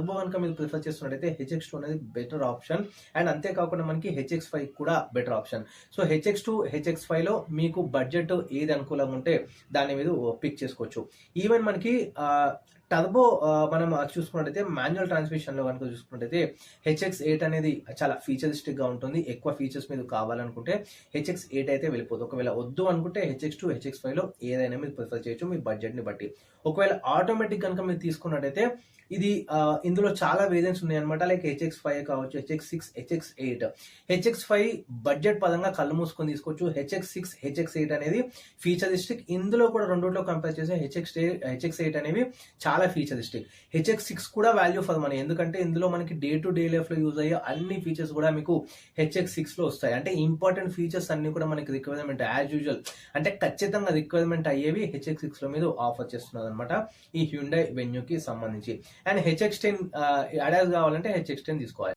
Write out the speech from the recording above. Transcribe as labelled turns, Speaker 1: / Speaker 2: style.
Speaker 1: Turbo కనుక మీరు prefer చేస్తున్నట్టయితే హెచ్ఎక్స్ టూ అనేది బెటర్ ఆప్షన్ అండ్ అంతేకాకుండా మనకి హెచ్ఎక్స్ ఫైవ్ కూడా better option so HX two HX ఫైవ్లో మీకు బడ్జెట్ ఏది అనుకూలంగా ఉంటే దాని మీద పిక్ చేసుకోవచ్చు. ఈవెన్ మనకి టర్బో మనం చూసుకున్నట్టయితే మాన్యువల్ ట్రాన్స్మిషన్లో కనుక చూసుకున్నట్టయితే హెచ్ఎక్స్ ఎయిట్ అనేది చాలా ఫీచరిస్టిక్గా ఉంటుంది ఎక్కువ ఫీచర్స్ మీద కావాలనుకుంటే హెచ్ఎక్స్ ఎయిట్ అయితే వెళ్ళిపోతుంది ఒకవేళ వద్దు అనుకుంటే హెచ్ఎక్స్ టూ హెచ్ఎక్స్ ఫైవ్లో ఏదైనా మీరు ప్రిఫర్ చేయొచ్చు మీ బడ్జెట్ని బట్టి ఒకవేళ ఆటోమేటిక్ కనుక మీరు తీసుకున్నట్టయితే ఇది ఇందులో చాలా వేరియంట్స్ ఉన్నాయి అనమాట లైక్ హెచ్ఎక్స్ ఫైవ్ కావచ్చు HX six HX eight HX five budget పరంగా కళ్ళు మూసుకొని తీసుకోవచ్చు హెచ్ఎక్స్ సిక్స్ హెచ్ఎక్స్ ఎయిట్ అనేది ఫీచరిస్టిక్ ఇందులో కూడా రెండులో కంపేర్ చేస్తే హెచ్ఎక్స్ హెచ్ఎక్స్ ఎయిట్ అనేవి చాలా ఫీచరిస్టిక్ హెచ్ఎక్స్ సిక్స్ కూడా వాల్యూ ఫర్ మనీ ఎందుకంటే ఇందులో మనకి డే టు డే లైఫ్లో యూజ్ అయ్యే అన్ని ఫీచర్స్ కూడా మీకు హెచ్ఎక్స్ సిక్స్లో వస్తాయి. అంటే ఇంపార్టెంట్ ఫీచర్స్ అన్ని కూడా మనకి రిక్వైర్మెంట్ యాజ్ యూజువల్ అంటే ఖచ్చితంగా రిక్వైర్మెంట్ అయ్యేవి హెచ్ఎక్స్ సిక్స్లో మీద ఆఫర్ చేస్తున్నారు అనమాట ఈ హ్యుండై వెన్యూ కి సంబంధించి. అండ్ హెచ్ఎక్స్ టెన్ అడాస్ కావాలంటే హెచ్ఎక్స్ టెన్ తీసుకోవాలి.